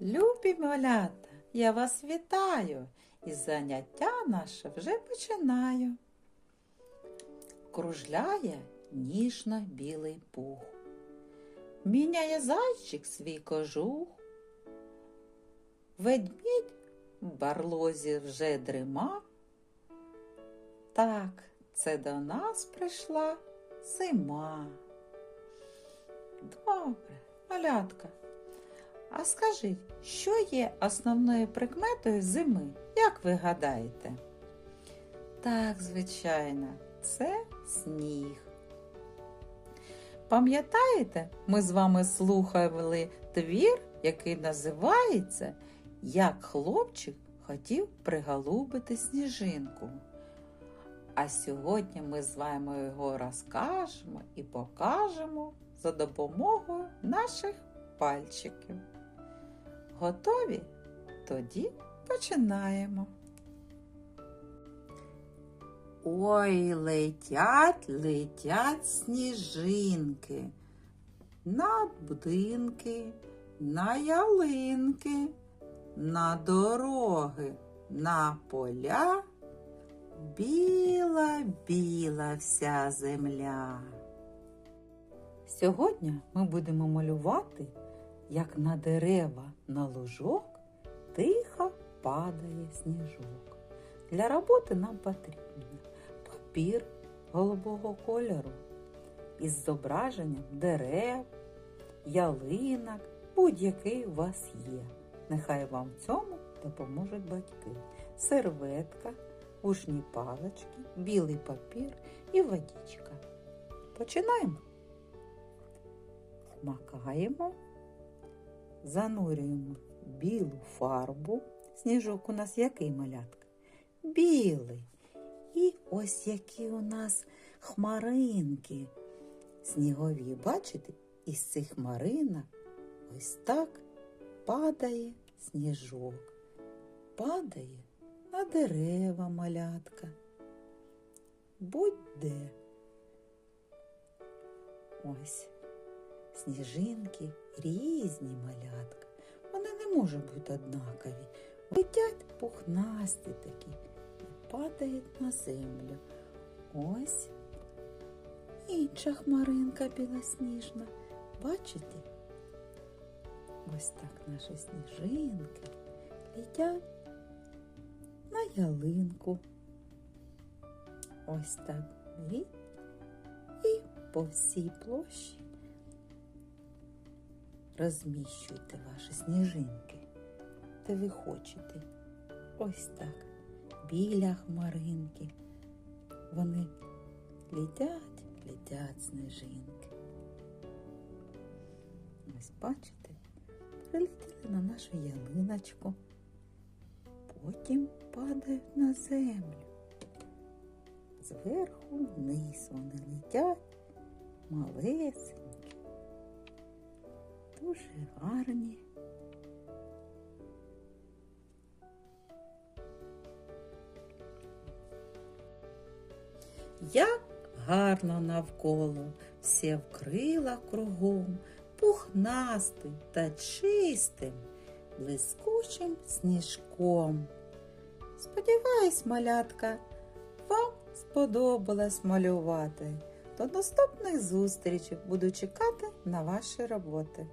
Любі малята, я вас вітаю і заняття наше вже починаю. Кружляє ніжно білий пух. Міняє зайчик свій кожух. Ведмідь в барлозі вже дрима. Так, це до нас прийшла зима. Добре, малятка. А скажіть, що є основною прикметою зими? Як ви гадаєте? Так, звичайно, це сніг. Пам'ятаєте, ми з вами слухали твір, який називається Як хлопчик хотів приголубити сніжинку. А сьогодні ми з вами його розкажемо і покажемо за допомогою наших пальчиків. Готові? Тоді починаємо. Ой, летять, летять сніжинки на будинки, на ялинки, на дороги, на поля. Біла, біла вся земля. Сьогодні ми будемо малювати, як на дерева на лужок тихо падає сніжок. Для роботи нам потрібно папір голубого кольору із зображенням дерев, ялинок, будь-який у вас є. Нехай вам в цьому допоможуть батьки. Серветка, ушні палички, білий папір і водичка. Починаємо. Макаємо, занурюємо білу фарбу. Сніжок у нас який малятка? Білий. І ось які у нас хмаринки снігові. Бачите? Із цих хмаринок ось так падає сніжок. Падає на дерева малятка. Будь-де. Ось. Сніжинки різні малятка. Вони не можуть бути однакові. Летять пухнасті такі і падають на землю. Ось інша хмаринка білосніжна. Бачите? Ось так наші сніжинки летять на ялинку. Ось так і по всій площі розміщуйте ваші сніжинки, де ви хочете. Ось так. Біля хмаринки. Вони летять, летять сніжинки. Ось бачите, прилетіли на нашу ялиночку, потім падають на землю. Зверху вниз вони летять малесенькі, дуже гарні. Як гарно навколо все вкрила кругом пухнастим та чистим, блискучим сніжком. Сподіваюсь, малятка, вам сподобалось малювати. До наступних зустрічей буду чекати на ваші роботи.